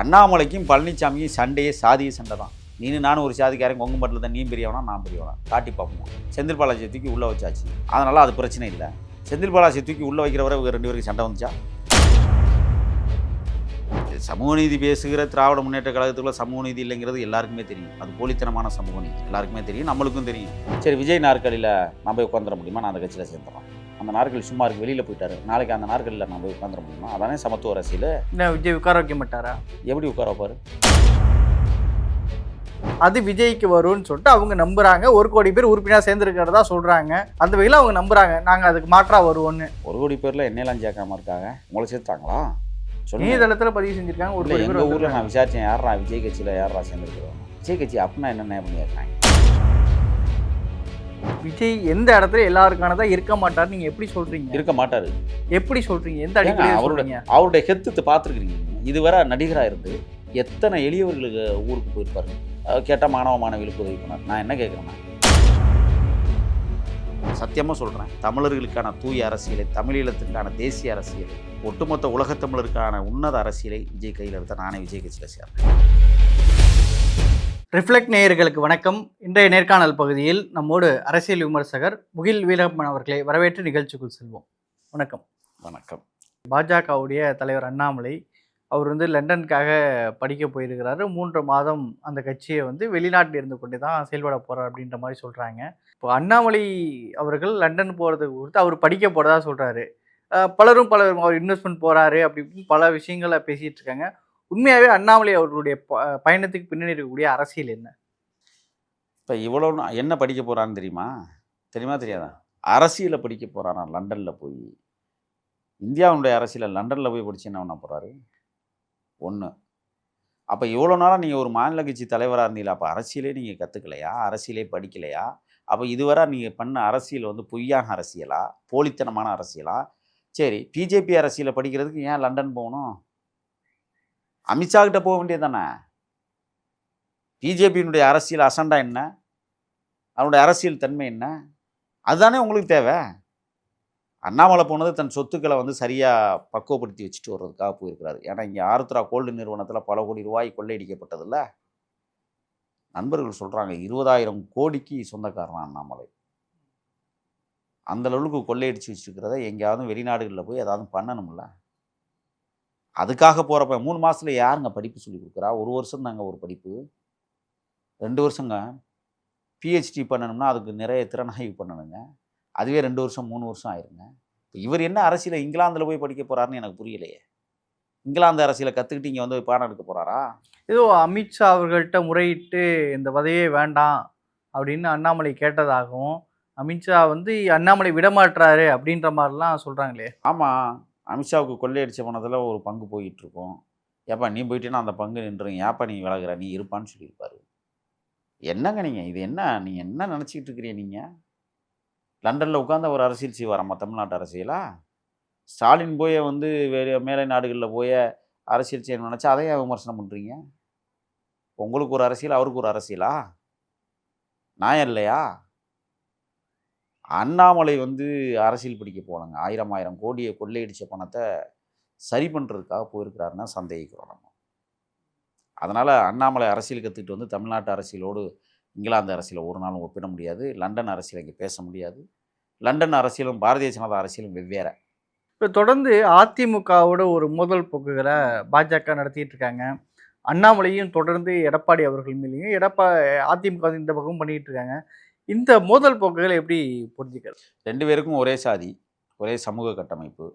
அண்ணாமலைக்கும் பழனிசாமியும் சண்டையே சாதிய சண்டை தான். நீனு நானும் ஒரு சாதிக்காரன் கொங்கு தான் நீ பெரியவனா நான் பெரியவனா? காட்டி பார்ப்போம்? செந்தில் பாலாஜியை தூக்கி உள்ளே வச்சாச்சு. அதனால் அது பிரச்சனை இல்லை. செந்தில் பாலாஜியை தூக்கி உள்ளே வைக்கிறவரை இவங்க ரெண்டு பேருக்கு சண்டை வந்துச்சா? சமூக நீதி பேசுகிற திராவிட முன்னேற்ற கழகத்துக்குள்ள சமூக நீதி இல்லைங்கிறது எல்லாருக்குமே தெரியும். அது போலித்தனமான சமூக நீதி. எல்லாருக்குமே தெரியும் நம்மளுக்கும் தெரியும். சரி விஜய் நாற்காலியில் நம்ம உட்காந்துட முடியுமா? நான் அந்த கட்சியில் சேர்ந்துடுறேன். அந்த நாற்காலி சும்மா இருக்கு வெளியில் போயிட்டாரு. நாளைக்கு அந்த நாற்காலியில் நான் போய் உட்காந்துட முடியுமா? அதானே சமத்துவ அரசியல். என்ன விஜய் உட்கார வைக்க மாட்டாரா? எப்படி உட்கார வைப்பாரு? அது விஜய்க்கு வரும்னு சொல்லிட்டு அவங்க நம்புறாங்க. ஒரு கோடி பேர் உறுப்பினர் சேர்ந்துருக்கிறதா சொல்றாங்க. அந்த வகையில் அவங்க நம்புறாங்க. நாங்க அதுக்கு மாற்றா வருவோம்னு. ஒரு கோடி பேர்ல என்னெல்லாம் சேர்க்காம இருக்காங்க? உங்களை சேர்த்தாங்களா இணையதளத்துல பதிவு செஞ்சிருக்காங்க. ஒரு கோடி பேர் ஊர்ல. நான் விசாரிச்சேன். யாரா விஜய் கட்சியில யாரா சேர்ந்துருக்கிறோம்? விஜய் கட்சி அப்படின்னா என்னென்ன பண்ணியிருக்காங்க? விஜய் எந்த இடத்துல எல்லாருக்கானதா இருக்க மாட்டாரு நீங்க எப்படி சொல்றீங்க? இருக்க மாட்டாரு. எப்படி சொல்றீங்க? எந்த அடிப்படையில் அவரோட சொல்றீங்க? அவருடைய ஹெத்து பார்த்துருக்கிறீங்க. இதுவரை நடிகரா இருந்து எத்தனை எளியவர்களுக்கு ஊருக்கு போயிருப்பாரு? அஹ் கேட்டா மாணவ மாணவிகளுக்கு உதவி பண்ணார். நான் என்ன கேட்குறேன்னா சத்தியமா சொல்றேன். தமிழர்களுக்கான தூய அரசியலை தமிழீழத்துக்கான தேசிய அரசியலை ஒட்டுமொத்த உலகத் தமிழருக்கான உன்னத அரசியலை விஜய் கையில் எடுத்த நானே விஜய் கட்சியில் சேர்றேன். ரிஃப்ளெக்ட் நேயர்களுக்கு வணக்கம். இன்றைய நேர்காணல் பகுதியில் நம்மோடு அரசியல் விமர்சகர் முகில் வீரப்பன் அவர்களை வரவேற்று நிகழ்ச்சிக்குள் செல்வோம். வணக்கம். வணக்கம். பாஜகவுடைய தலைவர் அண்ணாமலை அவர் வந்து லண்டனுக்காக படிக்க போயிருக்கிறாரு. மூன்று மாதம் அந்த கட்சியை வந்து வெளிநாட்டில் இருந்து கொண்டு தான் செயல்பட போகிறார் அப்படின்ற மாதிரி சொல்கிறாங்க இப்போ அண்ணாமலை அவர்கள் லண்டன் போகிறதுக்கு குறித்து அவர் படிக்க போகிறதா சொல்கிறாரு பலரும் பல அவர் இன்வெஸ்ட்மெண்ட் போகிறாரு அப்படி பல விஷயங்களை பேசிகிட்டு இருக்காங்க. உண்மையாகவே அண்ணாமலை அவர்களுடைய ப- பயணத்துக்கு பின்னணி இருக்கக்கூடிய அரசியல் என்ன? இப்போ இவ்வளோ என்ன படிக்க போகிறான்னு தெரியுமா? தெரியுமா தெரியாதா? அரசியலை படிக்க போகிறானா லண்டனில் போய்? இந்தியாவுடைய அரசியலை லண்டனில் போய் படித்து என்ன பண்ண போகிறாரு ஒன்று அப்போ இவ்வளோ நாளாக நீங்கள் ஒரு மாநில கட்சி தலைவராக இருந்தீங்களா? அப்போ அரசியலே நீங்கள் கற்றுக்கலையா அரசியலே படிக்கலையா? அப்போ இதுவரை நீங்கள் பண்ண அரசியல் வந்து பொய்யான அரசியலா? போலித்தனமான அரசியலா? சரி பிஜேபி அரசியலை படிக்கிறதுக்கு ஏன் லண்டன் போகணும்? அமித்ஷா கிட்ட போக வேண்டியது தானே பிஜேபியினுடைய அரசியல் அசண்டா என்ன? அவனுடைய அரசியல் தன்மை என்ன? அதுதானே உங்களுக்கு தேவை. அண்ணாமலை போனது தன் சொத்துக்களை வந்து சரியாக பக்குவப்படுத்தி வச்சுட்டு வர்றதுக்காக போயிருக்கிறாரு. ஏன்னா இங்கே ஆருத்ரா கோல்டு நிறுவனத்தில் பல கோடி ரூபாய் கொள்ளையடிக்கப்பட்டதில்ல. நண்பர்கள் சொல்கிறாங்க இருபதாயிரம் கோடிக்கு சொந்தக்காரன் அண்ணாமலை. அந்த அளவுக்கு கொள்ளையடிச்சு வச்சுருக்கிறத எங்கேயாவது வெளிநாடுகளில் போய் ஏதாவது பண்ணணும்ல? அதுக்காக போகிறப்ப மூணு மாதத்துல யாருங்க படிப்பு சொல்லி கொடுக்குறா? ஒரு வருஷம் தாங்க ஒரு படிப்பு. ரெண்டு வருஷங்க. பிஹெச்டி பண்ணணும்னா அதுக்கு நிறைய திறனாய்வு பண்ணணுங்க. அதுவே ரெண்டு வருஷம் மூணு வருஷம் ஆயிருங்க. இப்போ இவர் என்ன அரசியலை இங்கிலாந்தில் போய் படிக்க போகிறாருன்னு எனக்கு புரியலையே. இங்கிலாந்து அரசியலை கற்றுக்கிட்டு இங்கே வந்து பாடம் எடுக்க போகிறாரா ஏதோ அமித்ஷா அவர்கள்ட்ட முறையிட்டு இந்த பதவியே வேண்டாம் அப்படின்னு அண்ணாமலை கேட்டதாகவும் அமித்ஷா வந்து அண்ணாமலை விடமாட்டுறாரு அப்படின்ற மாதிரிலாம் சொல்கிறாங்களே ஆமாம் அமித்ஷாவுக்கு கொள்ளையடிச்ச பணத்தில் ஒரு பங்கு போயிட்டுருக்கோம். ஏப்பா நீ போயிட்டேன்னா அந்த பங்கு நின்றுங்க ஏப்பா நீ விலகுற? நீ இருப்பான்னு சொல்லியிருப்பாரு. என்னங்க நீங்கள் இது என்ன? நீங்கள் என்ன நினச்சிக்கிட்டு இருக்கிறீ நீங்கள் லண்டனில் உட்காந்து ஒரு அரசியல் செய்வாராம்மா தமிழ்நாட்டு அரசியலா? ஸ்டாலின் போய் வந்து வேறு மேலை நாடுகளில் போய் அரசியல் செய்யணும்னு நினச்சா அதையே விமர்சனம் பண்ணுறீங்க உங்களுக்கு ஒரு அரசியல் அவருக்கு ஒரு அரசியலா? நான் இல்லையா? அண்ணாமலை வந்து அரசியல் படிக்க போனாங்க. ஆயிரம் ஆயிரம் கோடியை கொள்ளையடித்த பணத்தை சரி பண்ணுறதுக்காக போயிருக்கிறாருன்னா சந்தேகிக்கிறோம் நம்ம. அதனால் அண்ணாமலை அரசியல் கற்றுக்கிட்டு வந்து தமிழ்நாட்டு அரசியலோடு இங்கிலாந்து அரசியலை ஒரு நாளும் ஒப்பிட முடியாது. லண்டன் அரசியல் இங்கே பேச முடியாது. லண்டன் அரசியலும் பாரதிய ஜனதா அரசியலும் வெவ்வேறு. இப்போ தொடர்ந்து அதிமுகவோட ஒரு மோதல் போக்குகளை பாஜக நடத்திட்டு இருக்காங்க. அண்ணாமலையும் தொடர்ந்து எடப்பாடி அவர்கள் மேலேயும் எடப்பா அதிமுக இந்த பக்கம் பண்ணிக்கிட்டு இருக்காங்க. இந்த மோதல் போக்குகளை எப்படி புரிஞ்சுக்கிறது? ரெண்டு பேருக்கும் ஒரே சாதி ஒரே சமூக கட்டமைப்பு.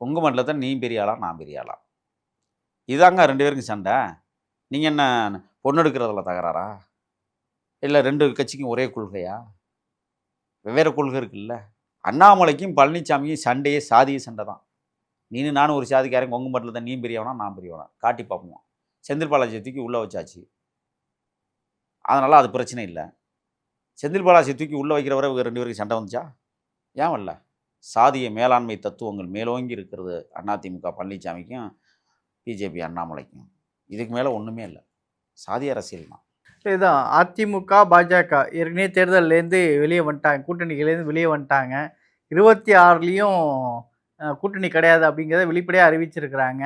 கொங்கு மண்டலத்தை நீ பெரிய ஆளா நான் பெரிய ஆளா இதாங்க ரெண்டு பேருக்கும் சண்டை. நீங்கள் என்ன பொண்ணு எடுக்கிறதுல தகராறா? இல்லை ரெண்டு கட்சிக்கும் ஒரே கொள்கையா? வெவ்வேறு கொள்கை இருக்குல்ல. அண்ணாமலைக்கும் பழனிசாமியும் சண்டையே சாதிய சண்டை தான். நீனு நானும் ஒரு சாதிக்காரன் கொங்கு மண்டலத்தை நீ பெரியவனா நான் பெரியவனா? காட்டி பார்ப்போம் செந்தில் பாலாஜி தூக்கி உள்ளே வச்சாச்சு. அதனால் அது பிரச்சனை இல்லை. செந்தில் பாலாஜி தூக்கி உள்ளே வைக்கிறவரை இவங்க ரெண்டு பேருக்கு சண்டை வந்துச்சா? ஏன் வரல? சாதிய மேலாண்மை தத்துவங்கள் மேலோங்கி இருக்கிறது அதிமுக பழனிசாமிக்கும் பிஜேபி அண்ணாமலைக்கும். இதுக்கு மேலே ஒன்றுமே இல்லை. சாதி அரசியல் தான். இதுதான் அதிமுக பாஜக ஏற்கனவே தேர்தல்லேருந்து வெளியே வந்துட்டாங்க. கூட்டணிகள்லேருந்து வெளியே வந்துட்டாங்க. இருபத்தி ஆறுலேயும் கூட்டணி கிடையாது அப்படிங்கிறத வெளிப்படையாக அறிவிச்சிருக்கிறாங்க.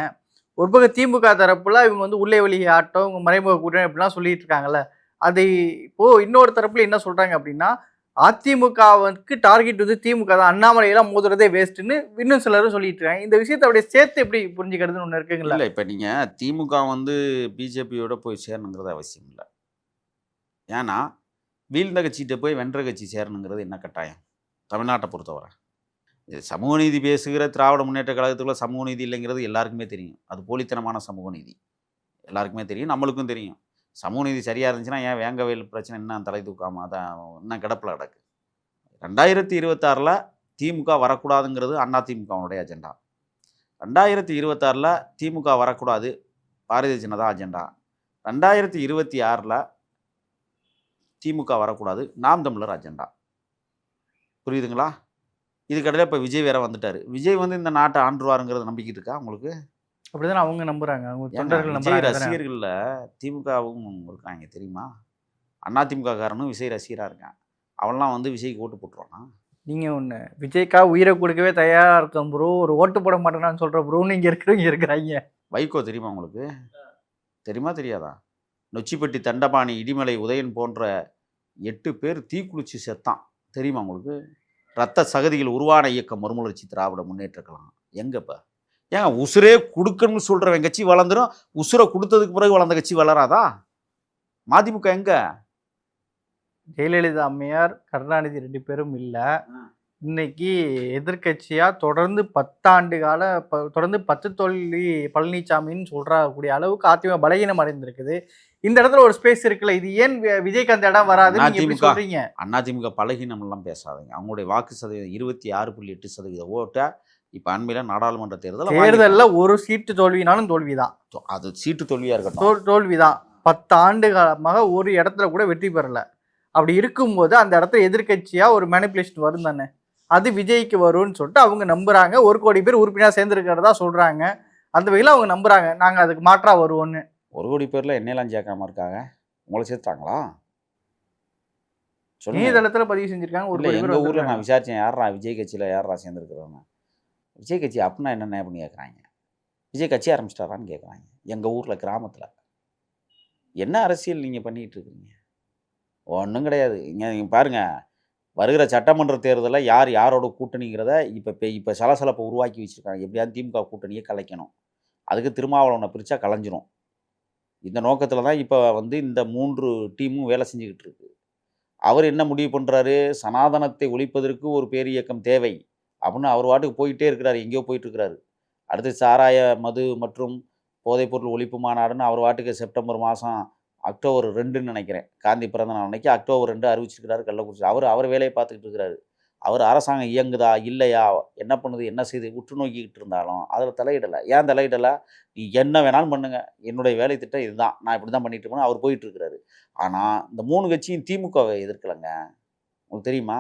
ஒரு பக்கம் திமுக தரப்புல இவங்க வந்து உள்ளே வெளியே ஆட்டம் இவங்க மறைமுக கூட்டணி அப்படிலாம் சொல்லிட்டு இருக்காங்கல்ல. அதை இப்போ இன்னொரு தரப்புல என்ன சொல்றாங்க அப்படின்னா அதிமுகவுக்கு டார்கெட் வந்து திமுக தான். அண்ணாமலையெல்லாம் மோதுறதே வேஸ்ட்டுன்னு இன்னும் சிலரும் சொல்லிட்டு இருக்காங்க. இந்த விஷயத்தை அப்படியே சேர்த்து எப்படி புரிஞ்சுக்கிறதுன்னு ஒன்று இருக்குங்களா? இல்லை இப்போ நீங்கள் திமுக வந்து பிஜேபியோட போய் சேரணுங்கிறது அவசியம் இல்லை. ஏன்னா வீழ்ந்த கட்சிகிட்ட போய் வென்ற கட்சி சேரணுங்கிறது என்ன கட்டாயம்? தமிழ்நாட்டை பொறுத்தவரை. இது சமூக நீதி பேசுகிற திராவிட முன்னேற்ற கழகத்துக்குள்ள சமூக நீதி இல்லைங்கிறது எல்லாருக்குமே தெரியும். அது போலித்தனமான சமூக நீதி. எல்லாருக்குமே தெரியும் நம்மளுக்கும் தெரியும். சமூக நீதி சரியாக இருந்துச்சுன்னா ஏன் வேங்கவேல் பிரச்சனை என்ன தலை தூக்காம? அதான் இன்னும் கிடப்பில் கிடக்கு. ரெண்டாயிரத்தி இருபத்தாறில் திமுக வரக்கூடாதுங்கிறது அண்ணா திமுகவுடைய அஜெண்டா ரெண்டாயிரத்தி இருபத்தாறில் திமுக வரக்கூடாது பாரதிய ஜனதா அஜெண்டா ரெண்டாயிரத்தி இருபத்தி ஆறில் திமுக வரக்கூடாது நாம் தமிழர் அஜெண்டா புரியுதுங்களா? இதுக்கடையில் இப்போ விஜய் வேற வந்துட்டார். விஜய் வந்து இந்த நாட்டை ஆண்டுருவாருங்கிறது நம்பிக்கிட்டு இருக்கா உங்களுக்கு? அப்படிதான் அவங்க நம்புறாங்க. அவங்க தொண்டர்கள் விஜய்? ரசிகர்களில் திமுகவும் இருக்காங்க தெரியுமா? அண்ணா திமுக காரனும் விஜய் ரசிகராக இருக்கான் அவன்லாம் வந்து விஜய்க்கு ஓட்டு போட்டுருவானா? நீங்க ஒண்ணு விஜய்க்கா உயிரை கொடுக்கவே தயாரா இருக்கேன் ப்ரோ ஒரு ஓட்டு போட மாட்டேனான்னு சொல்ற ப்ரோ நீங்க இருக்கிறவங்க இருக்கிறாங்க. வைகோ தெரியுமா உங்களுக்கு? தெரியுமா தெரியாதா? நொச்சிப்பட்டி தண்டபாணி இடிமலை உதயன் போன்ற எட்டு பேர் தீக்குளிச்சு செத்தான். தெரியுமா உங்களுக்கு? ரத்த சகதிகள் உருவான இயக்கம் மறுமலர்ச்சி திராவிட முன்னேற்ற கழகம். எங்கப்ப ஏங்க உசுரே கொடுக்கணும்னு சொல்கிறவன் கட்சி வளர்ந்துடும் உசுரை கொடுத்ததுக்கு பிறகு வளர்ந்த கட்சி வளராதா? மதிமுக எங்க? ஜெயலலிதா அம்மையார் கருணாநிதி ரெண்டு பேரும் இல்ல. இன்னைக்கு எதிர்க்கட்சியா தொடர்ந்து பத்தாண்டு கால ப- தொடர்ந்து பத்து தோல்வி பழனிசாமின்னு சொல்ற கூடிய அளவுக்கு அதிமுக பலகீனம் அடைந்திருக்குது. இந்த இடத்துல ஒரு ஸ்பேஸ் இருக்குல்ல இது ஏன் வி- விஜய்க்கு அந்த இடம் வராது அதிமுக. சொல்றீங்க? அதிமுக பலகீனம் எல்லாம் பேசாதீங்க. அவங்களுடைய வாக்கு சதவீதம் இருபத்தி ஆறு புள்ளி எட்டு சதவீத ஓட்டை இப்போ அண்மையில் நாடாளுமன்ற தேர்தலில் தேர்தல்ல ஒரு சீட்டு தோல்வினாலும் தோல்விதான். அது சீட்டு தோல்வியாக இருக்கட்டும். தோல் தோல்விதான். பத்து ஆண்டு காலமாக ஒரு இடத்துல கூட வெற்றி பெறல. அப்படி இருக்கும்போது அந்த இடத்துல எதிர்க்கட்சியா ஒரு மேனிப்புலேஷன் வரும் தானே. அது விஜய்க்கு வரும்னு சொல்லிட்டு அவங்க நம்புறாங்க. ஒரு கோடி பேர் உறுப்பினர் சேர்ந்துருக்கிறதா சொல்றாங்க. அந்த வகையில் அவங்க நம்புறாங்க. நாங்க அதுக்கு மாற்றா வருவோம்னு. ஒரு கோடி பேரில் என்னெல்லாம் சேர்க்காம இருக்காங்க. உங்களை சேர்த்தாங்களா இணையதளத்துல பதிவு செஞ்சிருக்காங்க. ஒரு ஊரில். நான் விசாரித்தேன் யாரா விஜய் கட்சியில் யாரா சேர்ந்துருக்குறவங்க விஜய் கட்சி அப்படின்னா என்னென்ன அப்படின்னு கேட்குறாங்க விஜய் கட்சி ஆரம்பிச்சிட்டாரான்னு கேட்குறாங்க எங்கள் ஊரில் கிராமத்தில். என்ன அரசியல் நீங்கள் பண்ணிகிட்டு இருக்கிறீங்க ஒன்றும் கிடையாது. இங்கே நீங்கள் பாருங்கள் வருகிற சட்டமன்ற தேர்தலில் யார் யாரோட கூட்டணிங்கிறத இப்போ இப்போ இப்போ சலசலப்பை உருவாக்கி வச்சுருக்காங்க. எப்படியாவது திமுக கூட்டணியை கலைக்கணும். அதுக்கு திருமாவளவனை பிரித்தா கலைஞ்சிரும். இந்த நோக்கத்தில் தான் இப்போ வந்து இந்த மூன்று டீமும் வேலை செஞ்சுக்கிட்டு இருக்கு. அவர் என்ன முடிவு பண்ணுறாரு சனாதனத்தை ஒழிப்பதற்கு ஒரு பேரியக்கம் தேவை. அப்படின்னு அவர் வாட்டுக்கு போயிட்டே இருக்கிறார் எங்கேயோ போயிட்டு இருக்கிறாரு அடுத்து சாராய மது மற்றும் போதைப்பொருள் ஒழிப்பு மாநாடுன்னு அவர் வாட்டுக்கு செப்டம்பர் மாதம் அக்டோபர் ரெண்டுன்னு நினைக்கிறேன். காந்தி பிறந்த நாள் அன்னைக்கு அக்டோபர் ரெண்டு அறிவிச்சிருக்கிறாரு கள்ளக்குறிச்சி. அவர் அவர் வேலையை பார்த்துக்கிட்டு இருக்கிறாரு. அவர் அரசாங்கம் இயங்குதா இல்லையா? என்ன பண்ணுது என்ன செய்து உற்று நோக்கிக்கிட்டு இருந்தாலும் அதில் தலையிடலை. ஏன் தலையிடலை? நீ என்ன வேணாலும் பண்ணுங்க. என்னுடைய வேலை திட்டம் இதுதான். நான் இப்படி தான் பண்ணிட்டு இருக்கேன் அவர் போயிட்டு இருக்கிறாரு ஆனால் இந்த மூணு கட்சியும் திமுகவை எதிர்க்கலைங்க. உங்களுக்கு தெரியுமா?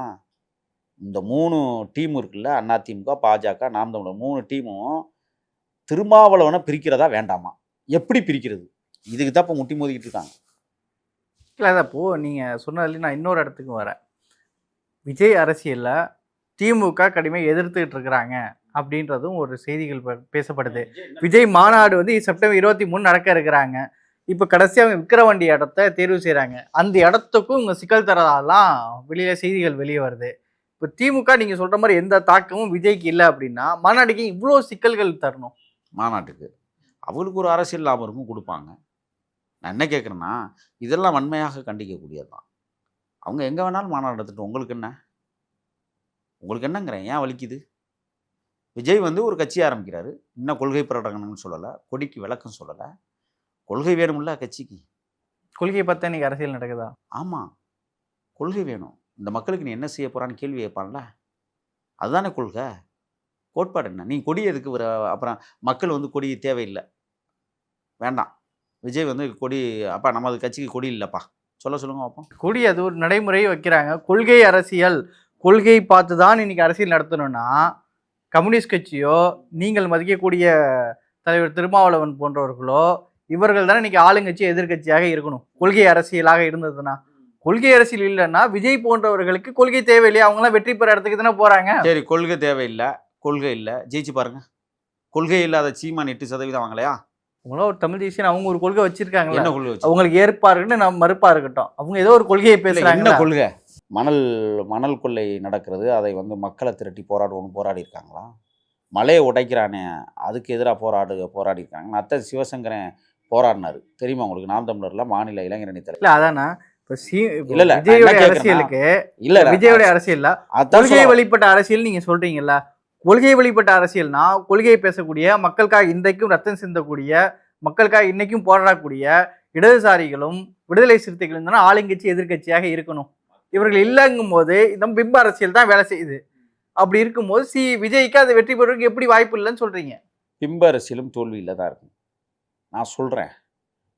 இந்த மூணு டீம் இருக்குல்ல அண்ணா திமுக பாஜக நாம் தமிழர். மூணு டீமும் திருமாவளவனை பிரிக்கிறதா வேண்டாமா? எப்படி பிரிக்கிறது? இதுக்கு தான் இப்போ முட்டி மோதிக்கிட்டு இருக்காங்க. இல்லை அதான் இப்போ நீங்க சொன்னதுல நான் இன்னொரு இடத்துக்கு வரேன். விஜய் அரசியல்ல திமுக கடுமையாக எதிர்த்துக்கிட்டு இருக்கிறாங்க அப்படின்றதும் ஒரு செய்திகள் பேசப்படுது. விஜய் மாநாடு வந்து செப்டம்பர் இருபத்தி மூணு நடக்க இருக்கிறாங்க. இப்போ கடைசியாக அவங்க விக்கிரவாண்டி இடத்த தேர்வு செய்கிறாங்க அந்த இடத்துக்கும் இவங்க சிக்கல் தரதாலாம் வெளியில செய்திகள் வெளியே வருது. இப்போ திமுக நீங்கள் சொல்கிற மாதிரி எந்த தாக்கமும் விஜய்க்கு இல்லை அப்படின்னா மாநாடுக்கு இவ்வளோ சிக்கல்கள் தரணும்? மாநாட்டுக்கு. அவங்களுக்கு ஒரு அரசியல் லாபம் இருக்கும் கொடுப்பாங்க. நான் என்ன கேட்குறேன்னா இதெல்லாம் வன்மையாக கண்டிக்கக்கூடியது தான் அவங்க எங்கே வேணாலும் மாநாடு நடத்திட்டு உங்களுக்கு என்ன? உங்களுக்கு என்னங்கிறேன். ஏன் வலிக்குது? விஜய் வந்து ஒரு கட்சி ஆரம்பிக்கிறாரு. இன்னும் கொள்கை பிரகடனம்னு சொல்லலை கொடிக்கு விளக்கம் சொல்லலை. கொள்கை வேணும்ல கட்சிக்கு? கொள்கையை பார்த்தா இன்னைக்கு அரசியல் நடக்குதா? ஆமாம் கொள்கை வேணும். இந்த மக்களுக்கு நீ என்ன செய்ய போகிறான்னு கேள்வி கேட்பான்ல? அதுதானே கொள்கை. கோட்பாடு என்ன? நீ கொடி எதுக்கு ஒரு அப்புறம் மக்கள் வந்து கொடி தேவையில்லை. வேண்டாம். விஜய் வந்து கொடி அப்பா நமது கட்சிக்கு கொடி இல்லைப்பா. சொல்ல சொல்லுங்க பார்ப்போம் கொடி அது ஒரு நடைமுறை வைக்கிறாங்க. கொள்கை அரசியல். கொள்கை பார்த்து தான் இன்னைக்கு அரசியல் நடத்தணும்னா கம்யூனிஸ்ட் கட்சியோ நீங்கள் மதிக்கக்கூடிய தலைவர் திருமாவளவன் போன்றவர்களோ இவர்கள் தானே இன்னைக்கு ஆளுங்கட்சி எதிர்கட்சியாக இருக்கணும். கொள்கை அரசியலாக இருந்ததுன்னா. கொள்கை அரசியல் இல்லைன்னா விஜய் போன்றவர்களுக்கு கொள்கை தேவையில்லையா? அவங்களாம் வெற்றி பெற இடத்துக்கு தானே போறாங்க. சரி கொள்கை தேவையில்லை. கொள்கை இல்லை. ஜெயிச்சு பாருங்க. கொள்கை இல்லாத சீமான் எட்டு சதவீதம் வாங்கலையா? அவங்களாம் ஒரு தமிழ் தேசியம் அவங்க ஒரு கொள்கை வச்சிருக்காங்களா. என்ன கொள்கை அவங்களுக்கு ஏற்பா இருக்கட்டும் நம்ம மறுப்பா இருக்கட்டும். அவங்க ஏதோ ஒரு கொள்கையை இல்ல, என்ன பேசுறாங்க கொள்கை? மணல் மணல் கொள்ளை நடக்கிறது அதை வந்து மக்களை திரட்டி போராடுவோம்னு போராடி இருக்காங்களா? மலையை உடைக்கிறானே அதுக்கு எதிராக போராடு போராடி இருக்காங்க. அத்தை சிவசங்கரன் போராடினாரு. தெரியுமா உங்களுக்கு? நாம் தமிழர்ல மாநில இளைஞரணி தலைவர் இல்ல அதானா? விஜயோட அரசியலுக்கு இல்ல விஜயோட அரசியல்ல அதான் கொள்கை வழிபட்ட அரசியல் நீங்க சொல்றீங்கல்ல? கொள்கை வழிபட்ட அரசியல்னா கொள்கையை பேசக்கூடிய மக்களுக்காக இன்றைக்கும் ரத்தம் சிந்தக்கூடிய மக்களுக்காக இன்னைக்கும் போராடக்கூடிய இடதுசாரிகளும் விடுதலை சிறுத்தைகளும் தானே ஆளுங்கட்சி எதிர்க்கட்சியாக இருக்கணும். இவர்கள் இல்லைங்கும் போது இந்த பிம்ப அரசியல் தான் வேலை செய்யுது. அப்படி இருக்கும்போது சி விஜய்க்கு அது வெற்றி பெறுவதற்கு எப்படி வாய்ப்பு இல்லைன்னு சொல்றீங்க? பிம்ப அரசியலும் தோல்வியில் தான் இருக்கும் நான் சொல்கிறேன்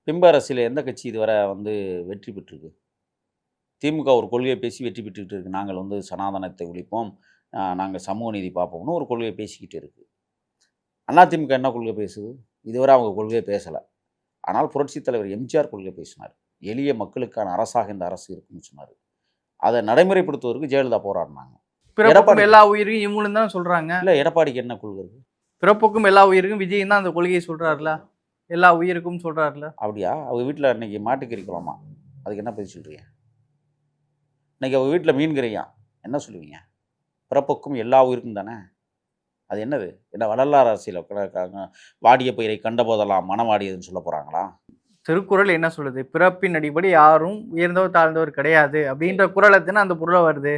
பிம்ப அரசியல் எந்த கட்சி இதுவரை வந்து வெற்றி பெற்றிருக்கு? திமுக ஒரு கொள்கையை பேசி வெற்றி பெற்றுக்கிட்டு இருக்கு. நாங்கள் வந்து சனாதனத்தை ஒழிப்போம். நாங்கள் சமூக நீதி பார்ப்போம்னு ஒரு கொள்கையை பேசிக்கிட்டு இருக்கு. அதிமுக என்ன கொள்கை பேசுது? இதுவரை அவங்க கொள்கையை பேசலை. ஆனால் புரட்சித் தலைவர் எம்ஜிஆர் கொள்கை பேசினார். எளிய மக்களுக்கான அரசாக இந்த அரசு இருக்குன்னு சொன்னார். அதை நடைமுறைப்படுத்துவதற்கு ஜெயலலிதா போராடினாங்க. பிறப்புக்கும் எல்லா உயிரும் இவங்களும் தான் சொல்றாங்க. இல்லை எடப்பாடிக்கு என்ன கொள்கை இருக்கு? பிறப்புக்கும் எல்லா உயிருக்கும் விஜய் தான் அந்த கொள்கையை சொல்றாருல. எல்லா உயிருக்கும் சொல்றாருல. அப்படியா? அவங்க வீட்டில் இன்னைக்கு மாட்டுக்கறி குழம்பா அதுக்கு என்ன பதில் சொல்கிறீங்க இன்னைக்கு அவங்க வீட்டில் மீன் கறியாம் என்ன சொல்லுவீங்க? பிறப்புக்கும் எல்லா உயிருக்கும் தானே? அது என்னது? என்ன வள்ளலார் அரசியல் உட்கார்ந்திருக்காங்க. வாடிய பயிரை கண்ட போதெல்லாம் மனம் வாடியதுன்னு சொல்ல போகிறாங்களா திருக்குறள் என்ன சொல்லுது? பிறப்பின் அடிப்படை யாரும் உயர்ந்தவர் தாழ்ந்தவர் கிடையாது அப்படின்ற குறளை தானே அந்த பொருளை வருது?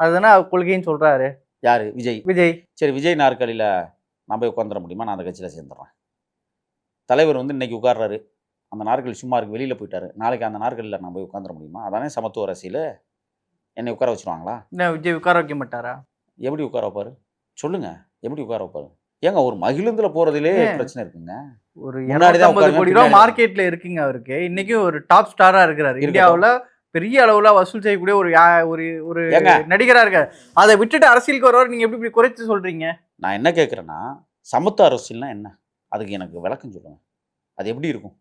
அதுதானே கொள்கைன்னு சொல்றாரு. யார்? விஜய். விஜய். சரி விஜய் நாற்காலியில் நான் போய் உட்காந்துட முடியுமா? நான் அந்த கட்சியில் சேர்ந்துடுறேன். தலைவர் வந்து இன்னைக்கு உட்கார்றாரு. அந்த நாற்காலி சும்மா இருக்கு வெளியில் போயிட்டாரு. நாளைக்கு அந்த நாற்காலியில் நான் போய் உட்காந்துட முடியுமா? அதானே சமத்துவ அரசியல். என்னை உட்கார வச்சுருவாங்களா? என்ன விஜய் உட்கார வைக்க மாட்டாரா? எப்படி உட்கார வைப்பாரு? சொல்லுங்க. எப்படி உட்கார வைப்பாரு? ஏங்க ஒரு மகிழுந்துல போறதுலே? பிரச்சனை இருக்குங்க. ஒரு முன்னாடி தான் 250 உட்காருங்க, கோடி ரூபா பின்னாடி. மார்க்கெட்ல இருக்குங்க அவருக்கு. இன்னைக்கும் ஒரு டாப் ஸ்டாரா இருக்கிறாரு. இந்தியாவுல பெரிய அளவுல வசூல் செய்யக்கூடிய ஒரு ஒரு ஒரு ஏங்க. நடிகரா இருக்காரு. அதை விட்டுட்டு அரசியலுக்கு வருவார் நீங்க எப்படி இப்படி குறைச்சு சொல்றீங்க? நான் என்ன கேட்குறேன்னா சமத்துவ அரசியல்னா என்ன? அதுக்கு எனக்கு விளக்கம் சொல்லுங்க. அது எப்படி இருக்கும்?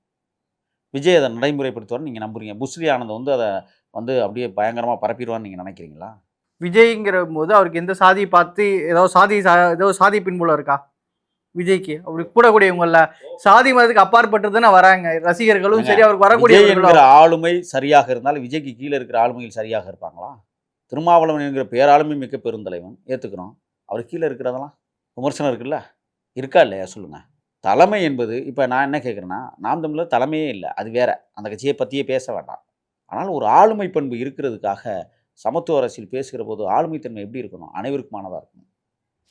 விஜய் அதை நடைமுறைப்படுத்துவார்னு நீங்கள் நம்புறீங்க. புஸ்ரி ஆனந்த் வந்து அதை வந்து அப்படியே பயங்கரமாக பரப்பிடுவான்னு நீங்கள் நினைக்கிறீங்களா? விஜய்ங்கிற போது அவருக்கு எந்த சாதியை பார்த்து ஏதோ சாதி சா- ஏதோ சாதி பின்புலம் இருக்கா? விஜய்க்கு. அப்படி கூடக்கூடியவங்கள சாதி மதத்துக்கு அப்பாற்பட்டு தானே வராங்க. ரசிகர்களும் சரி அவருக்கு என்கிற ஆளுமை சரியாக இருந்தால் விஜய்க்கு கீழே இருக்கிற ஆளுமைகள் சரியாக இருப்பாங்களா? திருமாவளவன் என்கிற பேராளுமை மிக்க பெருந்தலைவன் ஏற்றுக்கிறோம் அவர் கீழே இருக்கிறதெல்லாம் விமர்சனம் இருக்குல்ல? இருக்கா இல்லையா? சொல்லுங்க. தலைமை என்பது இப்போ நான் என்ன கேட்குறேன்னா நாம் தமிழில் தலைமையே இல்லை அது வேற. அந்த கட்சியை பற்றியே பேச வேண்டாம். ஆனால் ஒரு ஆளுமை பண்பு இருக்கிறதுக்காக சமத்துவ அரசியல் பேசுகிற போது ஆளுமைத்தன்மை எப்படி இருக்கணும்? அனைவருக்குமானதாக இருக்கணும்.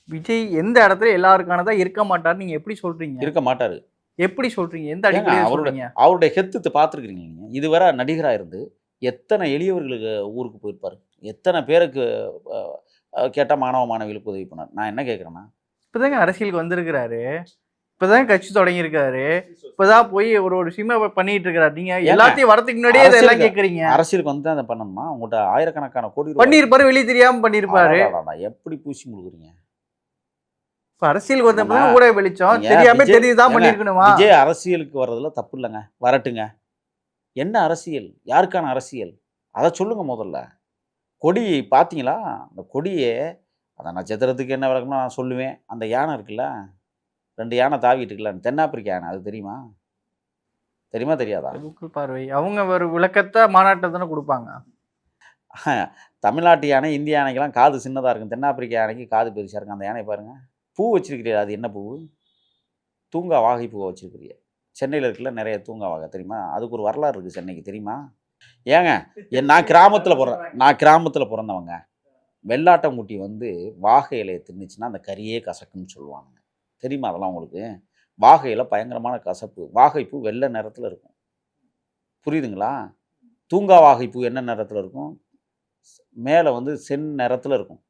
விஜய் எந்த இடத்துல எல்லாருக்கானதா இருக்க மாட்டார் நீங்க எப்படி சொல்றீங்க? இருக்க மாட்டார். எப்படி சொல்றீங்க? எந்த அடிப்படையில் அவரோட- சொல்றீங்க? அவருடைய ஹெத்து பார்த்துருக்குறீங்க நீங்கள் இதுவரை நடிகராக இருந்து எத்தனை எளியவர்களுக்கு ஊருக்கு போயிருப்பார்? எத்தனை பேருக்கு கேட்டால் மாணவ மாணவிகளுக்கு உதவி பண்ணார்? நான் என்ன கேட்குறேன்னா இப்பதாங்க அரசியலுக்கு வந்திருக்கிறாரு. இப்பதான் கட்சி தொடங்கியிருக்காரு. இப்பதான் போய் ஒரு ஒரு விஷயமா பண்ணிட்டு இருக்காரு நீங்க எல்லாத்தையும் வரதுக்கு முன்னாடியே இதெல்லாம் அரசியலுக்கு- கேக்குறீங்க. அரசியலுக்கு வந்து தான் அதை பண்ணணுமா? உங்கள்கிட்ட ஆயிரக்கணக்கான கோடி ரூபாய் பண்ணிருப்பாரு வெளியே தெரியாம பண்ணிருப்பாரு அடாடாடா, எப்படி பூசி முழுகுறீங்க அரசியலுக்கு வந்தப்ப ஆமா. ஊடக வெளிச்சம் தெரியாம தெரியுதான் பண்ணிருக்கணுமா விஜய் அரசியலுக்கு வர்றதுல தப்பு இல்லைங்க. வரட்டுங்க. என்ன அரசியல்? யாருக்கான அரசியல்? அதை சொல்லுங்க முதல்ல. கொடி பார்த்தீங்களா? அந்த கொடியே அந்த நட்சத்திரத்துக்கு என்ன விளக்கம்னா நான் சொல்லுவேன். அந்த யானை இருக்குல்ல? ரெண்டு யானை தாவிட்டு இருக்குல்ல அந்த தென்னாப்பிரிக்க யானை அது தெரியுமா? தெரியுமா தெரியாதா? கூகுள் பார்வை. அவங்க ஒரு விளக்கத்தை மாநாட்டை தானே கொடுப்பாங்க. தமிழ்நாட்டு யானை இந்திய யானைக்கெல்லாம் காது சின்னதாக இருக்கும். தென்னாப்பிரிக்க யானைக்கு காது பெருசாக இருக்கும். அந்த யானை பாருங்க. பூ வச்சிருக்கிறீ அது என்ன பூ? தூங்கா வாகை பூவை வச்சிருக்கிறீ சென்னையில் இருக்குல்ல நிறைய தூங்கா வாகை தெரியுமா? அதுக்கு ஒரு வரலாறு இருக்குது சென்னைக்கு தெரியுமா? ஏங்க என் நான் கிராமத்தில் பிறந்த நான் கிராமத்தில் பிறந்தவங்க. வெள்ளாட்டங்குட்டி வந்து வாகை இலையை தின்னுச்சுன்னா அந்த கறியே கசக்குன்னு சொல்லுவாங்க தெரியுமா அதெல்லாம் உங்களுக்கு? வாகையில் பயங்கரமான கசப்பு. வாகைப்பூ வெள்ளை நிறத்தில் இருக்கும். புரியுதுங்களா? தூங்கா வாகைப்பூ என்ன நிறத்தில் இருக்கும்? மேலே வந்து சென் நிறத்தில் இருக்கும்.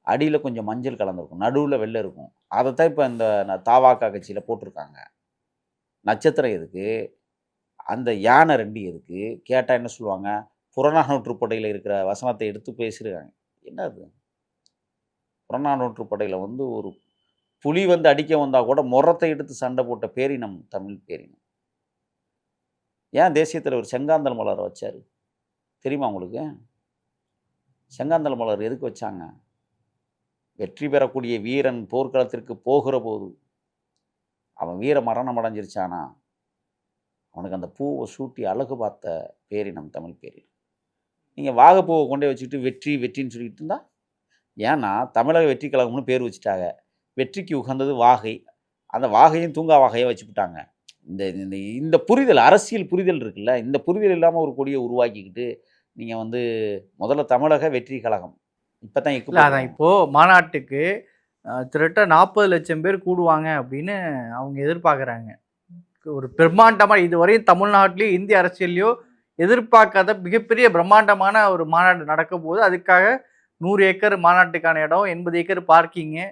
அடியில் கொஞ்சம் மஞ்சள் கலந்துருக்கும். நடுவில் வெள்ளை இருக்கும். அதைத்தான் இப்போ இந்த ந- தாவாக்கா கட்சியில் போட்டிருக்காங்க. நட்சத்திரம் எதுக்கு? அந்த யானை ரெண்டு எதுக்கு? கேட்டால் என்ன சொல்லுவாங்க? புறநானூற்றுப்படையில் இருக்கிற வசனத்தை எடுத்து பேசியிருக்காங்க. என்ன அது புறநானூற்றுப்படையில் வந்து ஒரு புலி வந்து அடிக்க வந்தால் கூட முறத்தை எடுத்து சண்டை போட்ட பேரினம் தமிழ் பேரினம். ஏன் தேசியத்தில் ஒரு செங்காந்தல் மலரை வச்சார்? தெரியுமா உங்களுக்கு? செங்காந்தல் மலர் எதுக்கு வச்சாங்க? வெற்றி பெறக்கூடிய வீரன் போர்க்களத்திற்கு போகிற போது. அவன் வீர மரணம் அடைஞ்சிருச்சானா? அவனுக்கு அந்த பூவை சூட்டி அழகு பார்த்த பேரினம் தமிழ் பேரினம். நீங்கள் வாகைப்பூவை கொண்டே வச்சுக்கிட்டு வெற்றி வெற்றின்னு சொல்லிட்டு இருந்தா? ஏன்னா தமிழக வெற்றி கழகம்னு பேர் வச்சுட்டாங்க. வெற்றிக்கு உகந்தது வாகை. அந்த வாகையும் தூங்கா வாகையை வச்சுக்கிட்டாங்க இந்த இந்த இந்த புரிதல் அரசியல் புரிதல் இருக்குல்ல இந்த புரிதல் இல்லாமல் ஒரு கொடியை உருவாக்கிக்கிட்டு நீங்கள் வந்து முதல்ல தமிழக வெற்றி கழகம். இப்போ தான் அதான் இப்போது மாநாட்டுக்கு திரட்ட நாற்பது லட்சம் பேர் கூடுவாங்க அப்படின்னு அவங்க எதிர்பார்க்குறாங்க. ஒரு பிரம்மாண்டமாக இதுவரையும் தமிழ்நாட்டிலையும் இந்திய அரசியல்லையோ எதிர்பார்க்காத மிகப்பெரிய பிரம்மாண்டமான ஒரு மாநாடு நடக்கும் போது அதுக்காக நூறு ஏக்கர் மாநாட்டுக்கான இடம் எண்பது ஏக்கர் பார்க்கிங்கு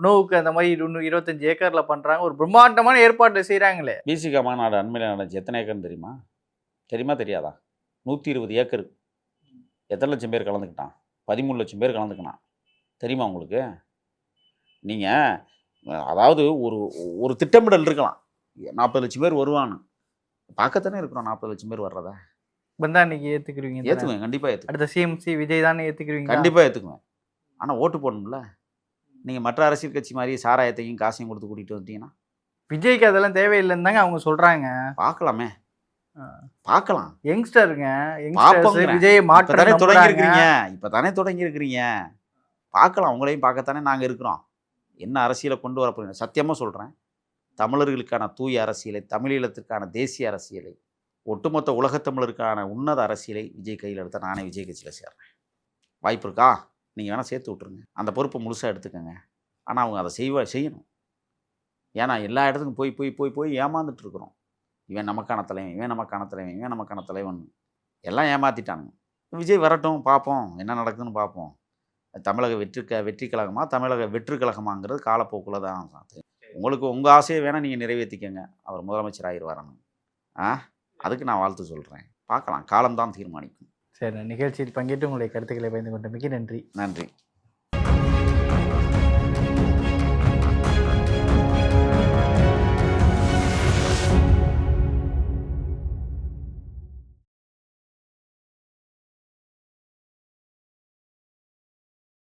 உணவுக்கு அந்த மாதிரி இன்னும் இருபத்தஞ்சு ஏக்கரில் பண்ணுறாங்க ஒரு பிரம்மாண்டமான ஏற்பாடு செய்கிறாங்களே பிசிகா மாநாடு அண்மையில் நடந்துச்சு. எத்தனை ஏக்கர்னு தெரியுமா? தெரியுமா தெரியாதா? நூற்றி இருபது ஏக்கர். எத்தனை லட்சம் பேர் கலந்துக்கிட்டான்? பதிமூணு லட்சம் பேர் கலந்துக்கினான். தெரியுமா உங்களுக்கு? நீங்கள் அதாவது ஒரு ஒரு திட்டமிடல் இருக்கலாம். நாற்பது லட்சம் பேர் வருவான்னு. பார்க்கத்தானே இருக்கிறோம் நாற்பது லட்சம் பேர் வர்றதா. வந்தா இன்னைக்கு ஏற்றுக்குருவீங்க ஏற்றுக்குவேன் கண்டிப்பாக ஏற்றுக்குவேன் அடுத்த சிஎம்சி விஜய் தானே ஏற்றுக்குருவீங்க கண்டிப்பாக ஏற்றுக்குவேன் ஆனால் ஓட்டு போடணும்ல. நீங்கள் மற்ற அரசியல் கட்சி மாதிரி சாராயத்தையும் காசையும் கொடுத்து கூட்டிகிட்டு வந்துட்டீங்கன்னா? விஜய்க்கு அதெல்லாம் தேவையில்லைன்னு தாங்க அவங்க சொல்கிறாங்க பார்க்கலாமே. பார்க்கலாம். யங்ஸ்டர்ங்க. விஜய் இப்போ தானே மாற்றம் தொடங்கி நம்புறாங்க. இருக்கிறீங்க இப்போ தானே தொடங்கி இருக்கிறீங்க பார்க்கலாம். உங்களையும் பார்க்கத்தானே நாங்கள் இருக்கிறோம். என்ன அரசியலை கொண்டு வர போறீங்க? சத்தியமாக சொல்கிறேன் தமிழர்களுக்கான தூய அரசியலை தமிழீழத்திற்கான தேசிய அரசியலை ஒட்டுமொத்த உலகத்தமிழருக்கான உன்னத அரசியலை விஜய் கையில் எடுத்தால் நானே விஜய் கட்சியில் சேர்றேன். வாய்ப்பு இருக்கா? நீங்கள் வேணால் சேர்த்து விட்ருங்க அந்த பொறுப்பை முழுசாக எடுத்துக்கோங்க. ஆனால் அவங்க அதை செய்வா செய்யணும். ஏன்னா எல்லா இடத்துக்கும் போய் போய் போய் போய் ஏமாந்துட்டுருக்குறோம் இவன் நமக்கான தலைவன் இவன் நமக்கான தலைவன் இவன் நமக்கான தலைவன். எல்லாம் ஏமாற்றிட்டானுங்க விஜய் வரட்டும் பார்ப்போம். என்ன நடக்குதுன்னு பார்ப்போம். தமிழக வெற்றி க வெற்றி கழகமாக தமிழக வெற்று கழகமாங்கிறது காலப்போக்கில் தான் உங்களுக்கு உங்கள் ஆசையை வேணால் நீங்கள் நிறைவேற்றிக்கங்க அவர் முதலமைச்சர் ஆயிடுவாரணும் ஆ? அதுக்கு நான் வாழ்த்து சொல்கிறேன் பார்க்கலாம். காலம்தான் தீர்மானிக்கும். சரி நிகழ்ச்சியில் பங்கேற்று உங்களுடைய கருத்துக்களை பயந்து கொண்ட மிக நன்றி. நன்றி.